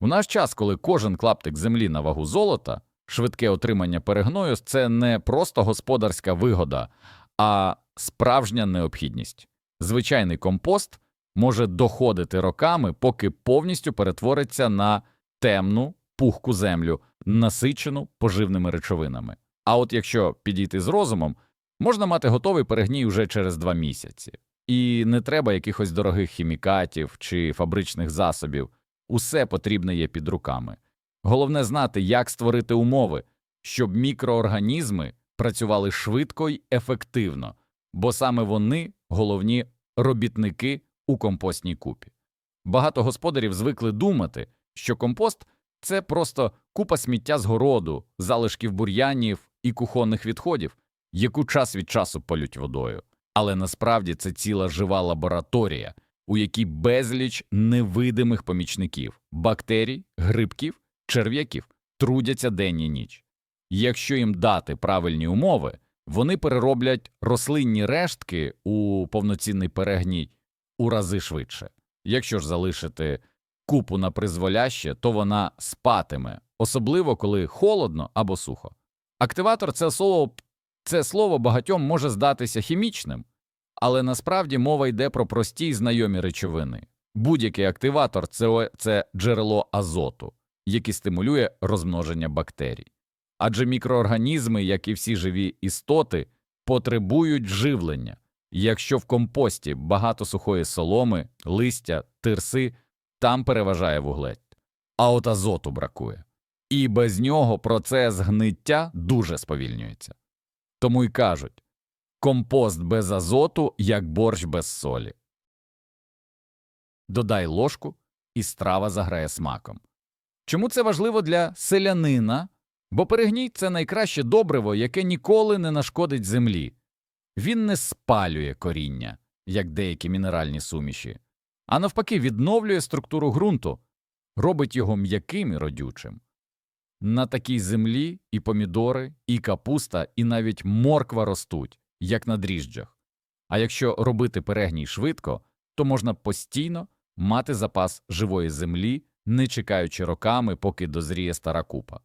У наш час, коли кожен клаптик землі на вагу золота, швидке отримання перегною це не просто господарська вигода, а справжня необхідність. Звичайний компост може доходити роками, поки повністю перетвориться на темну, пухку землю, насичену поживними речовинами. А от якщо підійти з розумом, можна мати готовий перегній уже через два місяці. І не треба якихось дорогих хімікатів чи фабричних засобів. Усе потрібне є під руками. Головне знати, як створити умови, щоб мікроорганізми працювали швидко й ефективно, бо саме вони головні робітники у компостній купі. Багато господарів звикли думати, що компост це просто купа сміття з городу, залишків бур'янів і кухонних відходів, яку час від часу полють водою. Але насправді це ціла жива лабораторія, у якій безліч невидимих помічників, бактерій, грибків, черв'яків трудяться день і ніч. Якщо їм дати правильні умови, вони перероблять рослинні рештки у повноцінний перегній у рази швидше. Якщо ж залишити купу на призволяще, то вона спатиме, особливо коли холодно або сухо. Активатор це слово, це слово багатьом може здатися хімічним, але насправді мова йде про прості й знайомі речовини. Будь-який активатор це, джерело азоту, який стимулює розмноження бактерій. Адже мікроорганізми, як і всі живі істоти, потребують живлення. Якщо в компості багато сухої соломи, листя, тирси, там переважає вуглець, а от азоту бракує. І без нього процес гниття дуже сповільнюється. Тому й кажуть компост без азоту, як борщ без солі. Додай ложку, і страва заграє смаком. Чому це важливо для селянина? Бо перегній це найкраще добриво, яке ніколи не нашкодить землі. Він не спалює коріння, як деякі мінеральні суміші, а навпаки відновлює структуру ґрунту, робить його м'яким і родючим. На такій землі і помідори, і капуста, і навіть морква ростуть, як на дріжджах. А якщо робити перегній швидко, то можна постійно мати запас живої землі, не чекаючи роками, поки дозріє стара купа.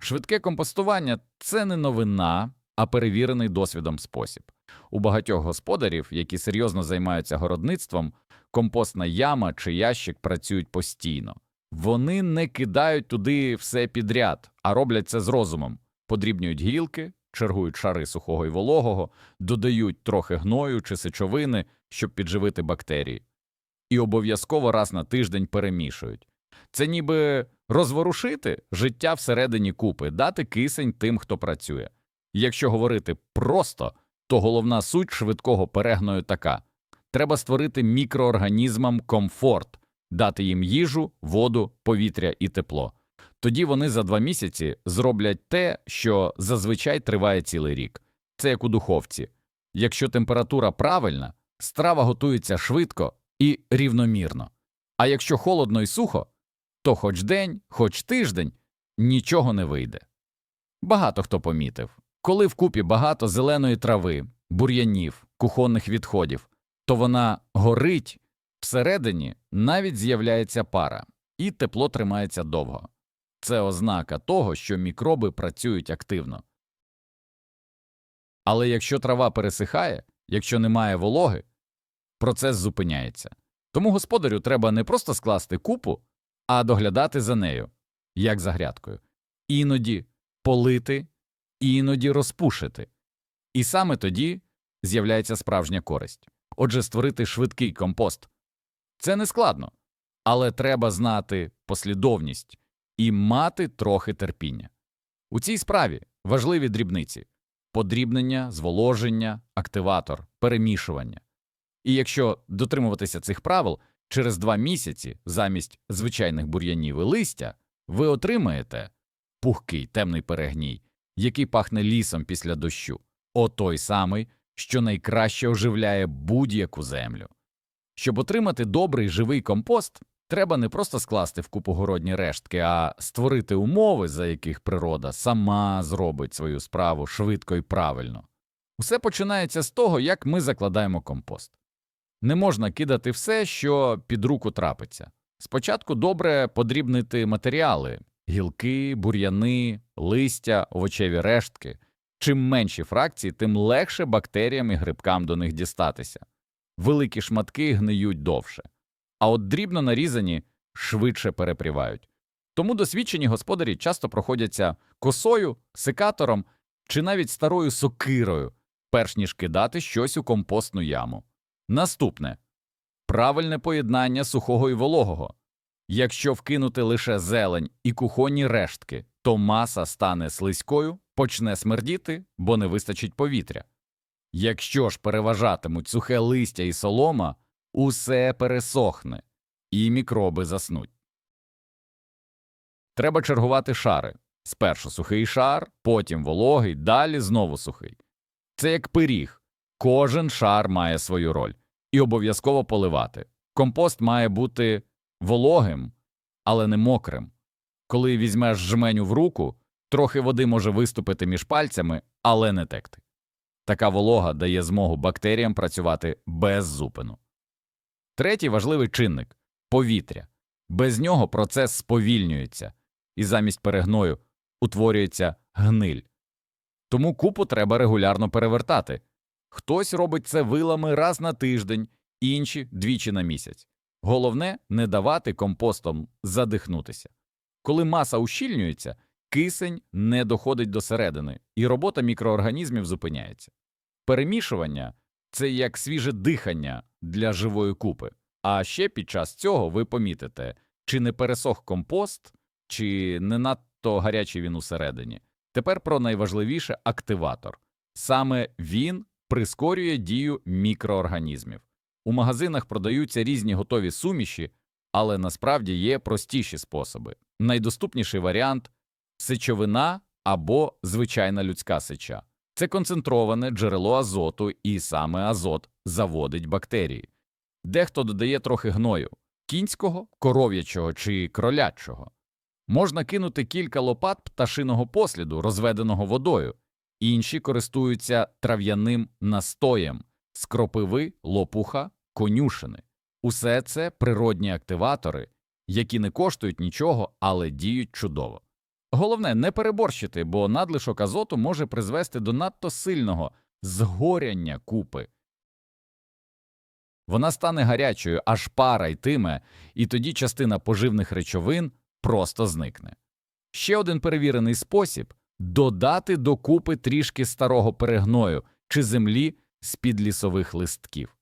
Швидке компостування це не новина, а перевірений досвідом спосіб. У багатьох господарів, які серйозно займаються городництвом, компостна яма чи ящик працюють постійно. Вони не кидають туди все підряд, а роблять це з розумом, подрібнюють гілки, чергують шари сухого і вологого, додають трохи гною чи сечовини, щоб підживити бактерії, і обов'язково раз на тиждень перемішують. Це ніби розворушити життя всередині купи, дати кисень тим, хто працює. Якщо говорити просто, то головна суть швидкого перегною така треба створити мікроорганізмам комфорт, дати їм їжу, воду, повітря і тепло. Тоді вони за два місяці зроблять те, що зазвичай триває цілий рік. Це як у духовці. Якщо температура правильна, страва готується швидко і рівномірно. А якщо холодно і сухо, то хоч день, хоч тиждень нічого не вийде. Багато хто помітив, коли в купі багато зеленої трави, бур'янів, кухонних відходів, то вона горить, всередині навіть з'являється пара, і тепло тримається довго. Це ознака того, що мікроби працюють активно. Але якщо трава пересихає, якщо немає вологи, процес зупиняється. Тому господарю треба не просто скласти купу, а доглядати за нею, як за грядкою, іноді полити, іноді розпушити. І саме тоді з'являється справжня користь. Отже, створити швидкий компост це не складно, але треба знати послідовність і мати трохи терпіння. У цій справі важливі дрібниці подрібнення, зволоження, активатор, перемішування. І якщо дотримуватися цих правил, через два місяці замість звичайних бур'янів і листя ви отримаєте пухкий темний перегній, який пахне лісом після дощу, о той самий, що найкраще оживляє будь-яку землю. Щоб отримати добрий живий компост, треба не просто скласти в купу городні рештки, а створити умови, за яких природа сама зробить свою справу швидко і правильно. Усе починається з того, як ми закладаємо компост. Не можна кидати все, що під руку трапиться. Спочатку добре подрібнити матеріали гілки, бур'яни, листя, овочеві рештки. Чим менші фракції, тим легше бактеріям і грибкам до них дістатися. Великі шматки гниють довше, а от дрібно нарізані швидше перепрівають. Тому досвідчені господарі часто проходяться косою, секатором чи навіть старою сокирою, перш ніж кидати щось у компостну яму. Наступне правильне поєднання сухого і вологого. Якщо вкинути лише зелень і кухонні рештки, то маса стане слизькою, почне смердіти, бо не вистачить повітря. Якщо ж переважатимуть сухе листя і солома, усе пересохне, і мікроби заснуть. Треба чергувати шари. Спершу сухий шар, потім вологий, далі знову сухий. Це як пиріг. Кожен шар має свою роль і обов'язково поливати. Компост має бути вологим, але не мокрим. Коли візьмеш жменю в руку, трохи води може виступити між пальцями, але не текти. Така волога дає змогу бактеріям працювати без зупину. Третій важливий чинник повітря. Без нього процес сповільнюється, і замість перегною утворюється гниль. Тому купу треба регулярно перевертати. Хтось робить це вилами раз на тиждень, інші двічі на місяць. Головне не давати компостом задихнутися. Коли маса ущільнюється, кисень не доходить до середини, і робота мікроорганізмів зупиняється. Перемішування це як свіже дихання для живої купи. А ще під час цього ви помітите, чи не пересох компост, чи не надто гарячий він усередині. Тепер про найважливіше активатор. Саме він прискорює дію мікроорганізмів. У магазинах продаються різні готові суміші, але насправді є простіші способи. Найдоступніший варіант сечовина або звичайна людська сеча. Це концентроване джерело азоту, і саме азот заводить бактерії. Дехто додає трохи гною кінського, коров'ячого чи кролячого. Можна кинути кілька лопат пташиного посліду, розведеного водою, інші користуються трав'яним настоєм з кропиви, лопуха, конюшини. Усе це природні активатори, які не коштують нічого, але діють чудово. Головне не переборщити, бо надлишок азоту може призвести до надто сильного згоряння купи. Вона стане гарячою, аж пара йтиме, і тоді частина поживних речовин просто зникне. Ще один перевірений спосіб додати до купи трішки старого перегною чи землі з-під лісових листків.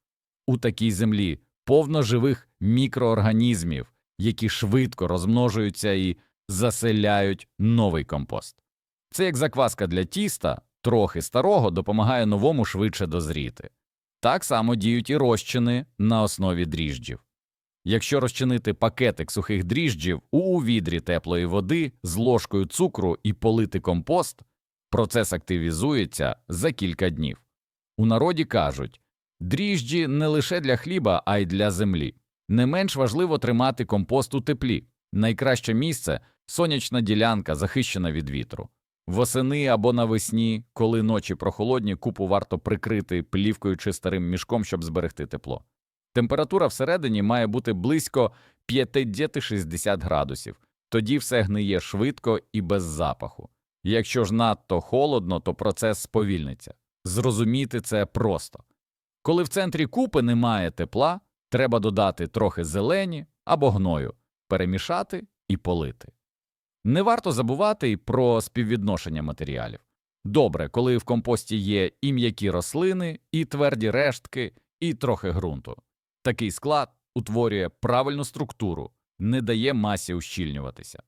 У такій землі повно живих мікроорганізмів, які швидко розмножуються і заселяють новий компост. Це як закваска для тіста, трохи старого допомагає новому швидше дозріти. Так само діють і розчини на основі дріжджів. Якщо розчинити пакетик сухих дріжджів у відрі теплої води з ложкою цукру і полити компост, процес активізується за кілька днів. У народі кажуть дріжджі не лише для хліба, а й для землі. Не менш важливо тримати компост у теплі. Найкраще місце сонячна ділянка, захищена від вітру. Восени або навесні, коли ночі прохолодні, купу варто прикрити плівкою чи старим мішком, щоб зберегти тепло. Температура всередині має бути близько 50-60 градусів, тоді все гниє швидко і без запаху. Якщо ж надто холодно, то процес сповільниться. Зрозуміти це просто. Коли в центрі купи немає тепла, треба додати трохи зелені або гною, перемішати і полити. Не варто забувати про співвідношення матеріалів. Добре, коли в компості є і м'які рослини, і тверді рештки, і трохи ґрунту. Такий склад утворює правильну структуру, не дає масі ущільнюватися.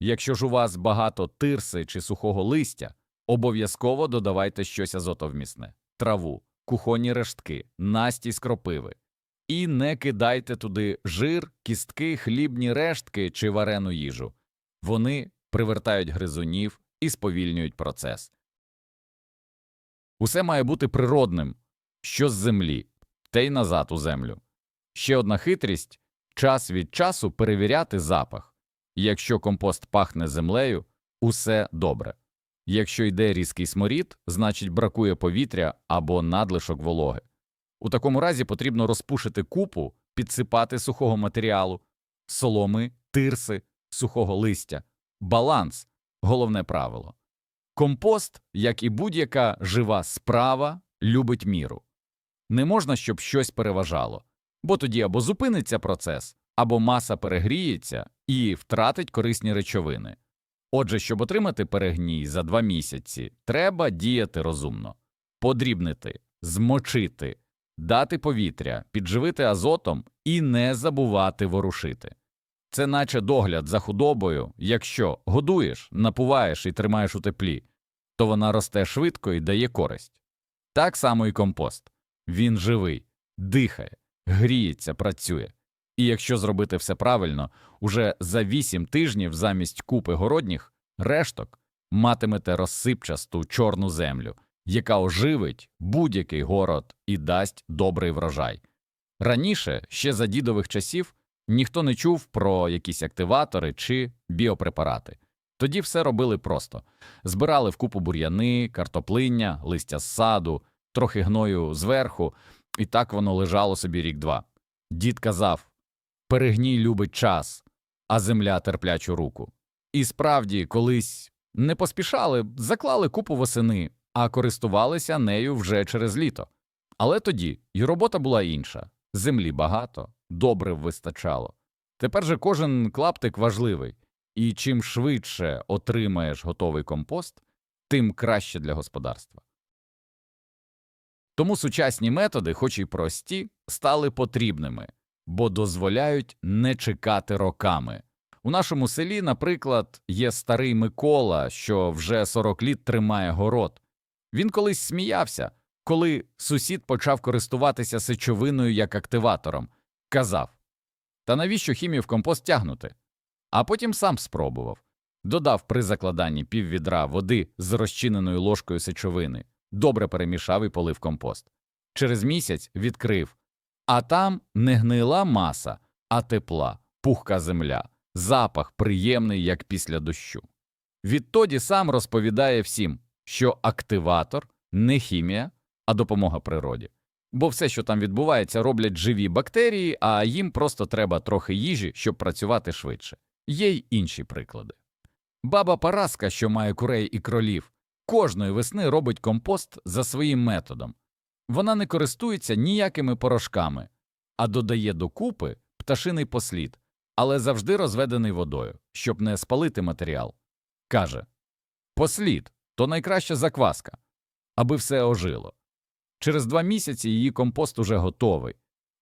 Якщо ж у вас багато тирси чи сухого листя, обов'язково додавайте щось азотовмісне траву, кухонні рештки, насті з кропиви. І не кидайте туди жир, кістки, хлібні рештки чи варену їжу. Вони привертають гризунів і сповільнюють процес. Усе має бути природним, що з землі, те й назад у землю. Ще одна хитрість час від часу перевіряти запах. Якщо компост пахне землею, усе добре. Якщо йде різкий сморід, значить бракує повітря або надлишок вологи. У такому разі потрібно розпушити купу, підсипати сухого матеріалу, соломи, тирси, сухого листя. Баланс головне правило. Компост, як і будь-яка жива справа, любить міру. Не можна, щоб щось переважало, бо тоді або зупиниться процес, або маса перегріється і втратить корисні речовини. Отже, щоб отримати перегній за два місяці, треба діяти розумно, подрібнити, змочити, дати повітря, підживити азотом і не забувати ворушити. Це наче догляд за худобою, якщо годуєш, напуваєш і тримаєш у теплі, то вона росте швидко і дає користь. Так само і компост. Він живий, дихає, гріється, працює. І якщо зробити все правильно, уже за 8 тижнів замість купи городніх решток матимете розсипчасту чорну землю, яка оживить будь-який город і дасть добрий врожай. Раніше, ще за дідових часів, ніхто не чув про якісь активатори чи біопрепарати. Тоді все робили просто збирали в купу бур'яни, картоплиння, листя з саду, трохи гною зверху, і так воно лежало собі рік-два. Дід казав перегній любить час, а земля терплячу руку. І справді, колись не поспішали, заклали купу восени, а користувалися нею вже через літо. Але тоді і робота була інша землі багато, добре вистачало. Тепер же кожен клаптик важливий, і чим швидше отримаєш готовий компост, тим краще для господарства. Тому сучасні методи, хоч і прості, стали потрібними, бо дозволяють не чекати роками. У нашому селі, наприклад, є старий Микола, що вже 40 літ тримає город. Він колись сміявся, коли сусід почав користуватися сечовиною як активатором, казав Та навіщо хімію в компост тягнути? А потім сам спробував. Додав при закладанні піввідра води з розчиненою ложкою сечовини, добре перемішав і полив компост. Через місяць відкрив, а там не гнила маса, а тепла, пухка земля, запах приємний, як після дощу. Відтоді сам розповідає всім, що активатор не хімія, а допомога природі. Бо все, що там відбувається, роблять живі бактерії, а їм просто треба трохи їжі, щоб працювати швидше. Є й інші приклади. Баба Параска, що має курей і кролів, кожної весни робить компост за своїм методом. Вона не користується ніякими порошками, а додає докупи пташиний послід, але завжди розведений водою, щоб не спалити матеріал. Каже Послід то найкраща закваска, аби все ожило. Через два місяці її компост уже готовий,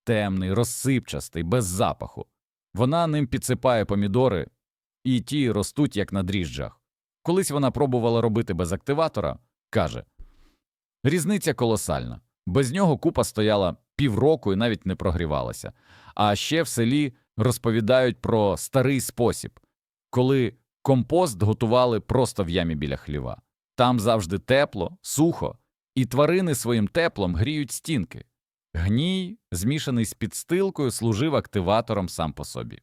темний, розсипчастий, без запаху. Вона ним підсипає помідори, і ті ростуть, як на дріжджах. Колись вона пробувала робити без активатора, каже різниця колосальна. Без нього купа стояла півроку і навіть не прогрівалася. А ще в селі розповідають про старий спосіб, коли компост готували просто в ямі біля хліва. Там завжди тепло, сухо, і тварини своїм теплом гріють стінки. Гній, змішаний з підстилкою, служив активатором сам по собі.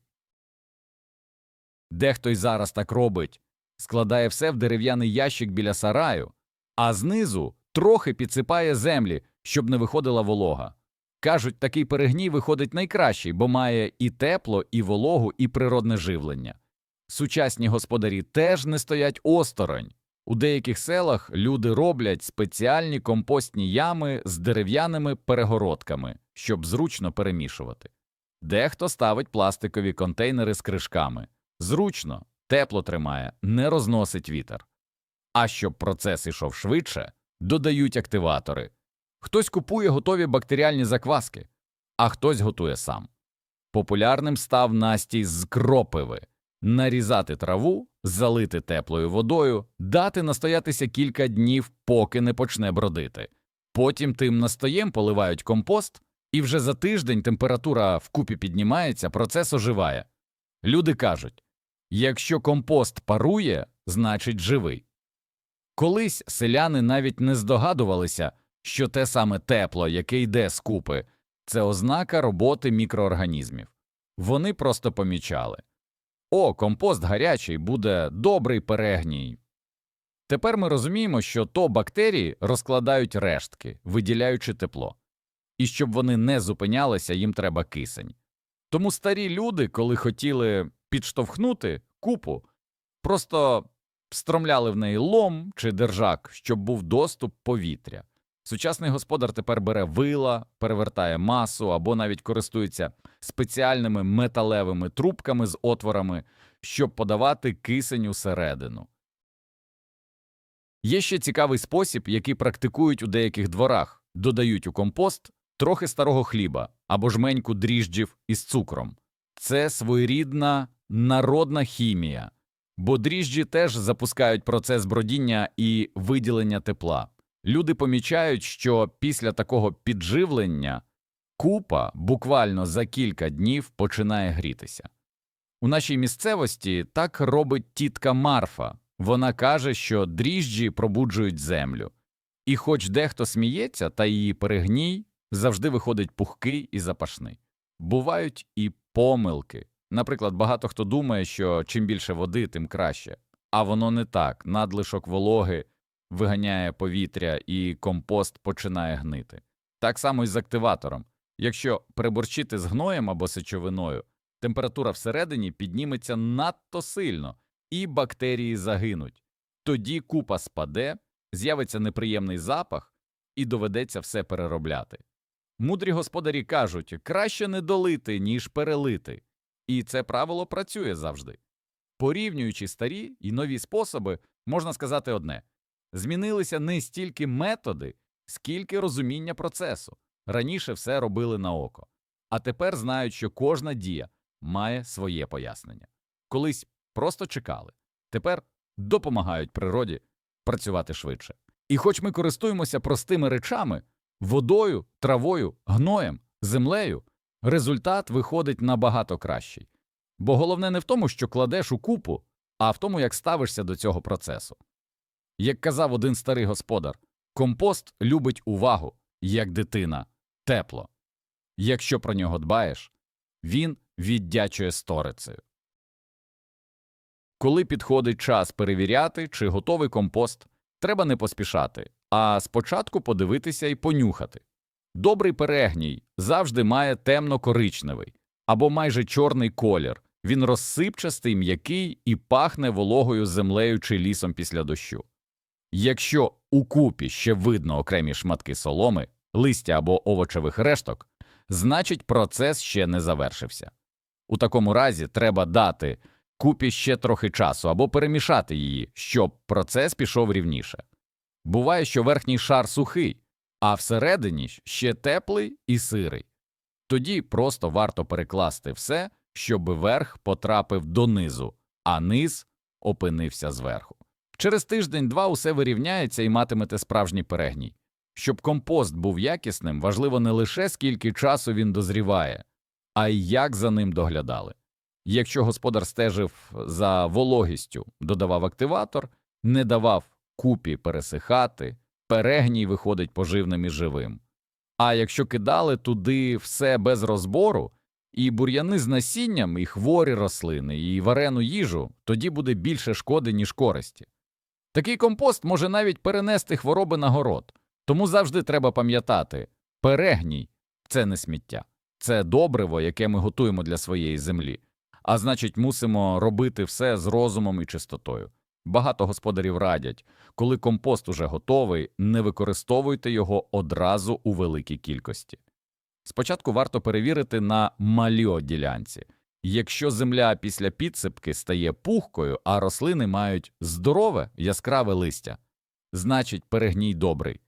Дехто й зараз так робить складає все в дерев'яний ящик біля сараю, а знизу трохи підсипає землі, щоб не виходила волога. Кажуть, такий перегній виходить найкращий, бо має і тепло, і вологу, і природне живлення. Сучасні господарі теж не стоять осторонь. У деяких селах люди роблять спеціальні компостні ями з дерев'яними перегородками, щоб зручно перемішувати. Дехто ставить пластикові контейнери з кришками. Зручно, тепло тримає, не розносить вітер. А щоб процес ішов швидше, додають активатори. Хтось купує готові бактеріальні закваски, а хтось готує сам. Популярним став настій з кропиви нарізати траву, залити теплою водою, дати настоятися кілька днів, поки не почне бродити. Потім тим настоєм поливають компост, і вже за тиждень температура вкупі піднімається, процес оживає. Люди кажуть якщо компост парує, значить живий. Колись селяни навіть не здогадувалися, що те саме тепло, яке йде з купи, це ознака роботи мікроорганізмів. Вони просто помічали о, компост гарячий, буде добрий перегній. Тепер ми розуміємо, що то бактерії розкладають рештки, виділяючи тепло, і щоб вони не зупинялися, їм треба кисень. Тому старі люди, коли хотіли підштовхнути купу, просто встромляли в неї лом чи держак, щоб був доступ повітря. Сучасний господар тепер бере вила, перевертає масу або навіть користується спеціальними металевими трубками з отворами, щоб подавати кисень усередину. Є ще цікавий спосіб, який практикують у деяких дворах додають у компост трохи старого хліба або жменьку дріжджів із цукром. Це своєрідна народна хімія, бо дріжджі теж запускають процес бродіння і виділення тепла. Люди помічають, що після такого підживлення купа буквально за кілька днів починає грітися. У нашій місцевості так робить тітка Марфа. Вона каже, що дріжджі пробуджують землю. І хоч дехто сміється, та її перегній завжди виходить пухкий і запашний. Бувають і помилки. Наприклад, багато хто думає, що чим більше води, тим краще. А воно не так. Надлишок вологи виганяє повітря і компост починає гнити. Так само і з активатором. Якщо переборщити з гноєм або сечовиною, температура всередині підніметься надто сильно, і бактерії загинуть. Тоді купа спаде, з'явиться неприємний запах і доведеться все переробляти. Мудрі господарі кажуть краще не долити, ніж перелити. І це правило працює завжди. Порівнюючи старі і нові способи, можна сказати одне змінилися не стільки методи, скільки розуміння процесу. Раніше все робили на око, а тепер знають, що кожна дія має своє пояснення. Колись просто чекали, тепер допомагають природі працювати швидше. І хоч ми користуємося простими речами водою, травою, гноєм, землею, результат виходить набагато кращий. Бо головне не в тому, що кладеш у купу, а в тому, як ставишся до цього процесу. Як казав один старий господар, компост любить увагу, як дитина, тепло. Якщо про нього дбаєш, він віддячує сторицею. Коли підходить час перевіряти, чи готовий компост, треба не поспішати, а спочатку подивитися і понюхати. Добрий перегній завжди має темно-коричневий або майже чорний колір. Він розсипчастий, м'який і пахне вологою землею чи лісом після дощу. Якщо у купі ще видно окремі шматки соломи, листя або овочевих решток, значить процес ще не завершився. У такому разі треба дати купі ще трохи часу або перемішати її, щоб процес пішов рівніше. Буває, що верхній шар сухий, а всередині ще теплий і сирий. Тоді просто варто перекласти все, щоб верх потрапив донизу, а низ опинився зверху. Через тиждень-два усе вирівняється і матимете справжній перегній. Щоб компост був якісним, важливо не лише скільки часу він дозріває, а й як за ним доглядали. Якщо господар стежив за вологістю, додавав активатор, не давав купі пересихати, перегній виходить поживним і живим. А якщо кидали туди все без розбору, і бур'яни з насінням, і хворі рослини, і варену їжу, тоді буде більше шкоди, ніж користі. Такий компост може навіть перенести хвороби на город, тому завжди треба пам'ятати перегній це не сміття, це добриво, яке ми готуємо для своєї землі, а значить, мусимо робити все з розумом і чистотою. Багато господарів радять, коли компост уже готовий, не використовуйте його одразу у великій кількості. Спочатку варто перевірити на малій ділянці. Якщо земля після підсипки стає пухкою, а рослини мають здорове яскраве листя, значить перегній добрий.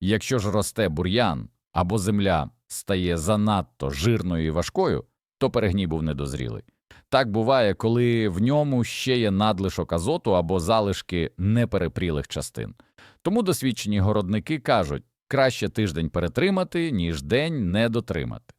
Якщо ж росте бур'ян або земля стає занадто жирною і важкою, то перегній був недозрілий. Так буває, коли в ньому ще є надлишок азоту або залишки неперепрілих частин. Тому досвідчені городники кажуть, краще тиждень перетримати, ніж день не дотримати.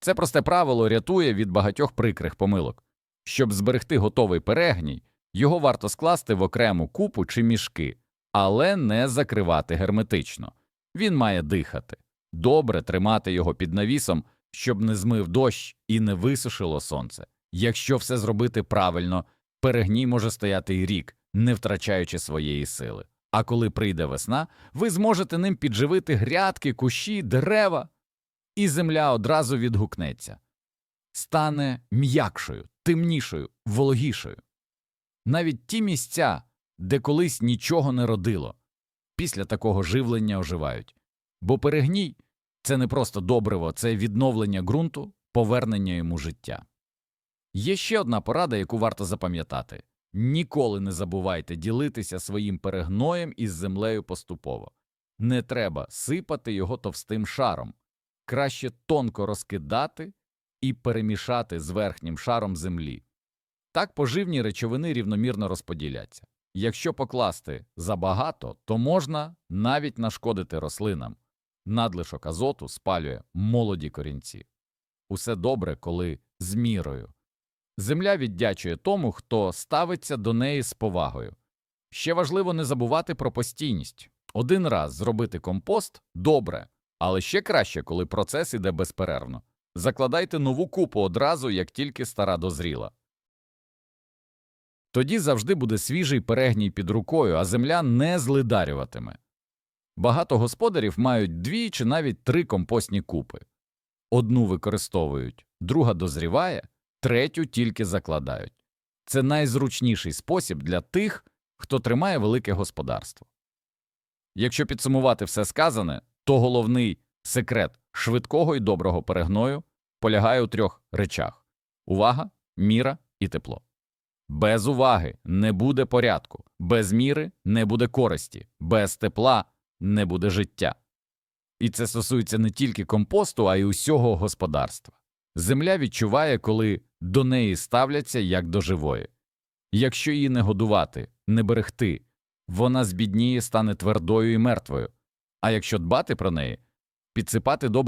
Це просте правило рятує від багатьох прикрих помилок. Щоб зберегти готовий перегній, його варто скласти в окрему купу чи мішки, але не закривати герметично. Він має дихати, добре тримати його під навісом, щоб не змив дощ і не висушило сонце. Якщо все зробити правильно, перегній може стояти й рік, не втрачаючи своєї сили. А коли прийде весна, ви зможете ним підживити грядки, кущі, дерева. І земля одразу відгукнеться, стане м'якшою, темнішою, вологішою. Навіть ті місця, де колись нічого не родило, після такого живлення оживають. Бо перегній це не просто добриво, це відновлення ґрунту, повернення йому життя. Є ще одна порада, яку варто запам'ятати ніколи не забувайте ділитися своїм перегноєм із землею поступово. Не треба сипати його товстим шаром, краще тонко розкидати і перемішати з верхнім шаром землі. Так поживні речовини рівномірно розподіляться. Якщо покласти забагато, то можна навіть нашкодити рослинам. Надлишок азоту спалює молоді корінці. Усе добре, коли з мірою. Земля віддячує тому, хто ставиться до неї з повагою. Ще важливо не забувати про постійність. Один раз зробити компост добре, але ще краще, коли процес іде безперервно. Закладайте нову купу одразу, як тільки стара дозріла. Тоді завжди буде свіжий перегній під рукою, а земля не злидарюватиме. Багато господарів мають дві чи навіть три компостні купи. Одну використовують, друга дозріває, третю тільки закладають. Це найзручніший спосіб для тих, хто тримає велике господарство. Якщо підсумувати все сказане, то головний секрет швидкого і доброго перегною полягає у трьох речах увага, міра і тепло. Без уваги не буде порядку, без міри не буде користі, без тепла не буде життя. І це стосується не тільки компосту, а й усього господарства. Земля відчуває, коли до неї ставляться як до живої. Якщо її не годувати, не берегти, вона збідніє, стане твердою і мертвою. А якщо дбати про неї, підсипати добрий